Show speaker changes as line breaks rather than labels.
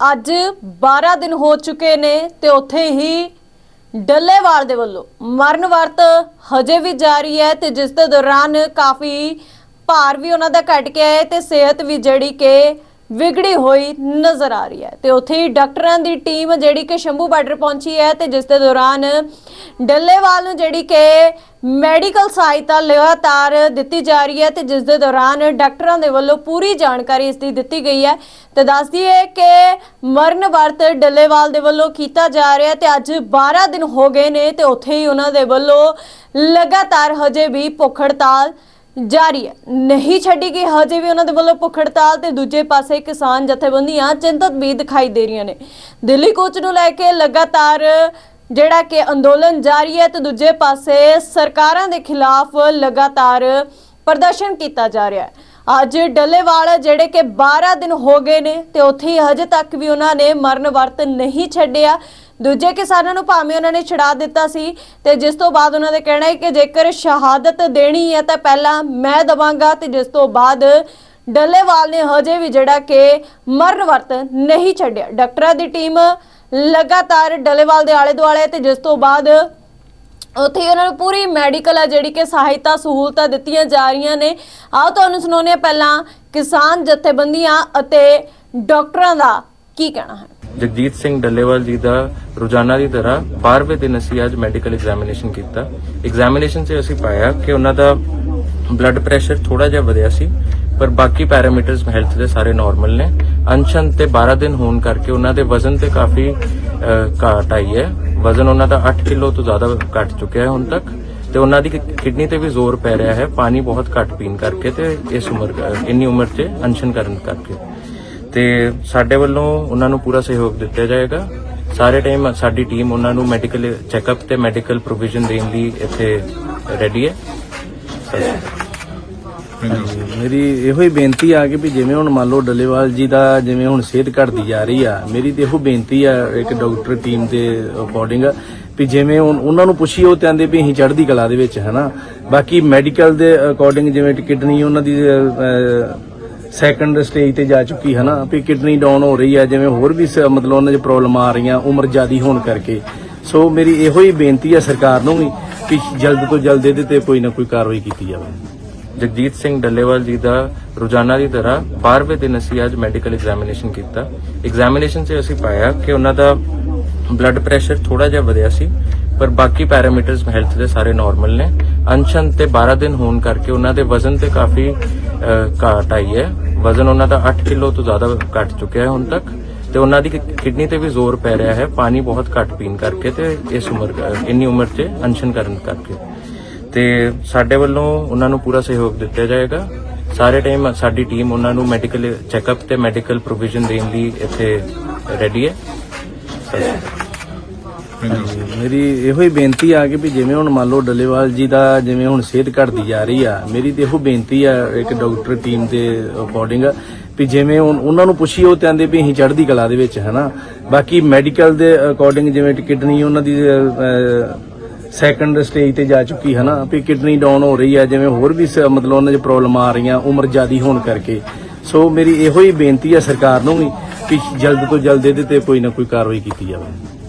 ਅੱਜ 12 ਦਿਨ ਹੋ ਚੁੱਕੇ ਨੇ ਤੇ ਉੱਥੇ ਹੀ ਡੱਲੇਵਾਲ ਦੇ ਵੱਲੋਂ ਮਰਨ ਵਰਤ ਹਜੇ ਵੀ ਜਾਰੀ ਹੈ ਤੇ ਜਿਸ ਦੇ ਦੌਰਾਨ ਕਾਫੀ ਭਾਰ ਵੀ ਉਹਨਾਂ ਦਾ ਘਟ ਗਿਆ ਹੈ ਤੇ ਸਿਹਤ ਵੀ ਜਿਹੜੀ ਕਿ ਵਿਗੜੀ ਹੋਈ ਨਜ਼ਰ ਆ ਰਹੀ ਹੈ। ਤੇ ਉੱਥੇ ਹੀ ਡਾਕਟਰਾਂ ਦੀ ਟੀਮ ਜਿਹੜੀ ਕਿ ਸ਼ੰਭੂ ਬਾਰਡਰ ਪਹੁੰਚੀ ਹੈ ਤੇ ਜਿਸ ਦੇ ਦੌਰਾਨ ਡੱਲੇਵਾਲ ਨੂੰ ਜਿਹੜੀ ਕਿ ਮੈਡੀਕਲ ਸਹਾਇਤਾ ਲਗਾਤਾਰ ਦਿੱਤੀ ਜਾ ਰਹੀ ਹੈ ਤੇ ਜਿਸ ਦੇ ਦੌਰਾਨ ਡਾਕਟਰਾਂ ਦੇ ਵੱਲੋਂ ਪੂਰੀ ਜਾਣਕਾਰੀ ਇਸ ਦੀ ਦਿੱਤੀ ਗਈ ਹੈ। ਤੇ ਦੱਸਦੀ ਹੈ ਕਿ ਮਰਨ ਵਰਤ ਡੱਲੇਵਾਲ ਦੇ ਵੱਲੋਂ ਕੀਤਾ ਜਾ ਰਿਹਾ ਹੈ ਤੇ ਅੱਜ 12 ਦਿਨ ਹੋ ਗਏ ਨੇ ਤੇ ਉੱਥੇ ਹੀ ਉਹਨਾਂ ਦੇ ਵੱਲੋਂ ਲਗਾਤਾਰ ਹਜੇ ਵੀ ਭੁੱਖ ਹੜਤਾਲ ਜਾਰੀ ਹੈ। ਨਹੀਂ ਛੱਡੀ ਗਈ, ਹਜੇ ਵੀ ਉਹਨਾਂ ਦੇ ਵੱਲੋਂ ਭੁੱਖ ਹੜਤਾਲ ਤੇ ਦੂਜੇ ਪਾਸੇ ਕਿਸਾਨ ਜਥੇਬੰਦੀਆਂ ਚਿੰਤਤ ਵੀ ਦਿਖਾਈ ਦੇ ਰਹੀਆਂ ਨੇ। ਦਿੱਲੀ ਕੋਚ ਨੂੰ ਲੈ ਕੇ ਲਗਾਤਾਰ ਜਿਹੜਾ ਕਿ ਅੰਦੋਲਨ ਜਾਰੀ ਹੈ ਤੇ ਦੂਜੇ ਪਾਸੇ ਸਰਕਾਰਾਂ ਦੇ ਖਿਲਾਫ ਲਗਾਤਾਰ ਪ੍ਰਦਰਸ਼ਨ ਕੀਤਾ ਜਾ ਰਿਹਾ ਹੈ। ਅੱਜ ਡੱਲੇਵਾਲ ਜਿਹੜੇ ਕਿ 12 ਦਿਨ ਹੋ ਗਏ ਨੇ ਤੇ ਉੱਥੇ ਹਜੇ ਤੱਕ ਵੀ ਉਹਨਾਂ ਨੇ ਮਰਨ ਵਰਤ ਨਹੀਂ ਛੱਡਿਆ। ਦੂਜੇ ਕਿਸਾਨਾਂ ਨੂੰ ਭਾਵੇਂ ਉਹਨਾਂ ਨੇ ਛਡਾ ਦਿੱਤਾ ਸੀ ਤੇ ਜਿਸ ਤੋਂ ਬਾਅਦ ਉਹਨਾਂ ਦੇ ਕਹਿਣਾ ਹੈ ਕਿ ਜੇਕਰ ਸ਼ਹਾਦਤ ਦੇਣੀ ਹੈ ਤਾਂ ਪਹਿਲਾਂ ਮੈਂ ਦਵਾਂਗਾ ਤੇ ਜਿਸ ਤੋਂ ਬਾਅਦ ਡੱਲੇਵਾਲ ਨੇ ਹਜੇ ਵੀ ਜਿਹੜਾ ਕਿ ਮਰਨ ਵਰਤ ਨਹੀਂ ਛੱਡਿਆ। ਡਾਕਟਰਾਂ ਦੀ ਟੀਮ ਲਗਾਤਾਰ ਡੱਲੇਵਾਲ ਦੇ ਆਲੇ ਦੁਆਲੇ ਤੇ ਜਿਸ ਤੋਂ ਬਾਅਦ ਉੱਥੇ ਉਹਨਾਂ ਨੂੰ ਪੂਰੀ ਮੈਡੀਕਲ ਆ ਜਿਹੜੀ ਕਿ ਸਹਾਇਤਾ ਸਹੂਲਤਾਂ ਦਿੱਤੀਆਂ ਜਾ ਰਹੀਆਂ ਨੇ। ਆਓ ਤੁਹਾਨੂੰ ਸੁਣਾਉਂਦੇ ਹਾਂ ਪਹਿਲਾਂ ਕਿਸਾਨ ਜਥੇਬੰਦੀਆਂ ਅਤੇ ਡਾਕਟਰਾਂ ਦਾ ਕੀ ਕਹਿਣਾ ਹੈ।
ਜਗਜੀਤ ਸਿੰਘ ਡੱਲੇਵਾਲ ਜੀ ਦਾ ਰੋਜ਼ਾਨਾ ਦੀ ਤਰ੍ਹਾਂ 12ਵੇਂ ਦਿਨ ਅਸੀਂ ਅੱਜ ਮੈਡੀਕਲ ਐਗਜ਼ਾਮੀਨੇਸ਼ਨ ਕੀਤਾ। ਐਗਜ਼ਾਮੀਨੇਸ਼ਨ 'ਚ ਅਸੀਂ ਪਾਇਆ ਕਿ ਉਹਨਾਂ ਦਾ ਬਲੱਡ ਪ੍ਰੈਸ਼ਰ ਥੋੜਾ ਜਿਹਾ ਵਧਿਆ ਸੀ। ਪਰ ਬਾਕੀ ਪੈਰਾਮੀਟਰਸ ਹੈਲਥ ਦੇ ਸਾਰੇ ਨਾਰਮਲ ਨੇ। ਅਨਸ਼ਨ ਤੇ 12 ਦਿਨ ਹੋਣ ਕਰਕੇ ਉਹਨਾਂ ਦੇ ਵਜ਼ਨ ਤੇ ਕਾਫੀ ਅਹ, ਘਾਟ ਆਈ ਹੈ। ਵਜ਼ਨ ਉਹਨਾਂ ਦਾ 8 ਕਿਲੋ ਤੋਂ ਜ਼ਿਆਦਾ ਘਟ ਚੁੱਕਿਆ ਹੈ ਹੁਣ ਤੱਕ। ਤੇ ਉਹਨਾਂ ਦੀ ਕਿਡਨੀ ਤੇ ਵੀ ਜ਼ੋਰ ਪੈ ਰਿਹਾ ਹੈ। ਪਾਣੀ ਬਹੁਤ ਘੱਟ ਪੀਣ ਕਰਕੇ ਤੇ ਇਸ ਉਮਰ ਇੰਨੀ ਉਮਰ 'ਚ ਅਨਸ਼ਨ ਕਰਨ ਕਰਕੇ। ਤੇ ਸਾਡੇ ਵੱਲੋਂ ਉਹਨਾਂ ਨੂੰ ਪੂਰਾ ਸਹਿਯੋਗ ਦਿੱਤਾ ਜਾਏਗਾ। ਸਾਰੇ ਟਾਈਮ ਸਾਡੀ ਟੀਮ ਉਹਨਾਂ ਨੂੰ ਮੈਡੀਕਲ ਚੈੱਕਅਪ ਤੇ ਮੈਡੀਕਲ ਪ੍ਰੋਵੀਜ਼ਨ ਦੇਣ ਲਈ ਇੱਥੇ ਰੈਡੀ ਹੈ।
ਹਾਂਜੀ, ਮੇਰੀ ਇਹੋ ਹੀ ਬੇਨਤੀ ਆ ਕਿ ਵੀ ਜਿਵੇਂ ਹੁਣ ਮੰਨ ਲਓ ਡੱਲੇਵਾਲ ਜੀ ਦਾ ਜਿਵੇਂ ਹੁਣ ਸਿਹਤ ਘਟਦੀ ਜਾ ਰਹੀ ਆ ਮੇਰੀ ਤੇ ਇਹੋ ਬੇਨਤੀ ਆ ਇੱਕ ਡਾਕਟਰ ਟੀਮ ਦੇ ਅਕੋਰਡਿੰਗ ਵੀ ਜਿਵੇਂ ਹੁਣ ਉਹਨਾਂ ਨੂੰ ਪੁੱਛੀ ਉਹ ਕਹਿੰਦੇ ਵੀ ਅਸੀਂ ਚੜ੍ਹਦੀ ਕਲਾ ਦੇ ਵਿੱਚ ਹਨਾ। ਬਾਕੀ ਮੈਡੀਕਲ ਦੇ ਅਕੋਰਡਿੰਗ ਜਿਵੇਂ ਕਿਡਨੀ ਉਹਨਾਂ ਦੀ ਸੈਕੰਡ ਸਟੇਜ ਤੇ ਜਾ ਚੁੱਕੀ ਹੈ ਨਾ ਵੀ ਕਿਡਨੀ ਡਾਊਨ ਹੋ ਰਹੀ ਹੈ ਜਿਵੇਂ ਹੋਰ ਵੀ ਮਤਲਬ ਉਹਨਾਂ 'ਚ ਪ੍ਰੋਬਲਮ ਆ ਰਹੀਆਂ ਉਮਰ ਜ਼ਿਆਦੀ ਹੋਣ ਕਰਕੇ। ਸੋ ਮੇਰੀ ਇਹੋ ਹੀ ਬੇਨਤੀ ਆ ਸਰਕਾਰ ਨੂੰ ਵੀ ਕਿ ਜਲਦ ਤੋਂ ਜਲਦ ਇਹਦੇ ਤੇ ਕੋਈ ਨਾ ਕੋਈ ਕਾਰਵਾਈ ਕੀਤੀ ਜਾਵੇ।
ਜਗਜੀਤ ਸਿੰਘ ਡੱਲੇਵਾਲ ਜੀ ਦਾ ਰੋਜ਼ਾਨਾ ਦੀ ਤਰ੍ਹਾਂ 12ਵੇਂ ਦਿਨ ਅਸੀਂ ਅੱਜ ਮੈਡੀਕਲ ਐਗਜ਼ਾਮੀਨੇਸ਼ਨ ਕੀਤਾ। ਐਗਜ਼ਾਮੀਨੇਸ਼ਨ 'ਚ ਅਸੀਂ ਪਾਇਆ ਕਿ ਉਹਨਾਂ ਦਾ ਬਲੱਡ ਪ੍ਰੈਸ਼ਰ ਥੋੜਾ ਜਿਹਾ ਵਧਿਆ ਸੀ ਪਰ ਬਾਕੀ ਪੈਰਾਮੀਟਰਸ ਹੈਲਥ ਦੇ ਸਾਰੇ ਨਾਰਮਲ ਨੇ। ਅਨਸ਼ਨ ਤੇ 12 ਦਿਨ ਹੋਣ ਕਰਕੇ ਉਹਨਾਂ ਦੇ ਵਜ਼ਨ ਤੇ ਕਾਫੀ ਘਾਟ ਆਈ ਹੈ। ਵਜ਼ਨ ਉਹਨਾਂ ਦਾ 8 ਕਿਲੋ ਤੋਂ ਜ਼ਿਆਦਾ ਘਟ ਚੁੱਕਿਆ ਹੈ ਹੁਣ ਤੱਕ। ਤੇ ਉਹਨਾਂ ਦੀ ਕਿਡਨੀ ਤੇ ਵੀ ਜ਼ੋਰ ਪੈ ਰਿਹਾ ਹੈ। ਪਾਣੀ ਬਹੁਤ ਘੱਟ ਪੀਣ ਕਰਕੇ ਤੇ ਇਸ ਉਮਰ ਅਹ, ਇੰਨੀ ਉਮਰ 'ਚ ਅਨਸ਼ਨ ਕਰਨ ਕਰਕੇ। ਤੇ ਸਾਡੇ ਵੱਲੋਂ ਉਹਨਾਂ ਨੂੰ ਪੂਰਾ ਸਹਿਯੋਗ ਦਿੱਤਾ ਜਾਏਗਾ। ਸਾਰੇ ਟਾਈਮ ਸਾਡੀ ਟੀਮ ਉਹਨਾਂ ਨੂੰ ਮੈਡੀਕਲ ਚੈੱਕਅਪ ਤੇ ਮੈਡੀਕਲ ਪ੍ਰੋਵੀਜ਼ਨ ਦੇਣ ਲਈ ਇੱਥੇ ਰੈਡੀ ਹੈ।
ਹਾਂਜੀ, ਮੇਰੀ ਇਹੋ ਹੀ ਬੇਨਤੀ ਆ ਕਿ ਵੀ ਜਿਵੇਂ ਹੁਣ ਮੰਨ ਲਓ ਡੱਲੇਵਾਲ ਜੀ ਦਾ ਜਿਵੇਂ ਹੁਣ ਸਿਹਤ ਘਟਦੀ ਜਾ ਰਹੀ ਆ ਮੇਰੀ ਤੇ ਇਹੋ ਬੇਨਤੀ ਆ ਇੱਕ ਡਾਕਟਰ ਟੀਮ ਦੇ ਅਕੋਰਡਿੰਗ ਵੀ ਜਿਵੇਂ ਹੁਣ ਉਹਨਾਂ ਨੂੰ ਪੁੱਛੀ ਉਹ ਕਹਿੰਦੇ ਵੀ ਅਸੀਂ ਚੜ੍ਹਦੀ ਕਲਾ ਦੇ ਵਿੱਚ ਹਨਾ। ਬਾਕੀ ਮੈਡੀਕਲ ਦੇ ਅਕੋਰਡਿੰਗ ਜਿਵੇਂ ਕਿਡਨੀ ਉਹਨਾਂ ਦੀ ਸੈਕੰਡ ਸਟੇਜ ਤੇ ਜਾ ਚੁੱਕੀ ਹਨਾ ਵੀ ਕਿਡਨੀ ਡਾਊਨ ਹੋ ਰਹੀ ਹੈ, ਜਿਵੇਂ ਹੋਰ ਵੀ ਸ- ਮਤਲਬ ਉਹਨਾਂ 'ਚ ਪ੍ਰੋਬਲਮ ਆ ਰਹੀਆਂ, ਉਮਰ ਜ਼ਿਆਦੀ ਹੋਣ ਕਰਕੇ। ਸੋ ਮੇਰੀ ਇਹੋ ਹੀ ਬੇਨਤੀ ਆ ਸਰਕਾਰ ਨੂੰ ਵੀ ਕਿ ਜਲਦ ਤੋਂ ਜਲਦ ਇਹਦੇ ਤੇ ਕੋਈ ਨਾ ਕੋਈ ਕਾਰਵਾਈ ਕੀਤੀ ਜਾਵੇ।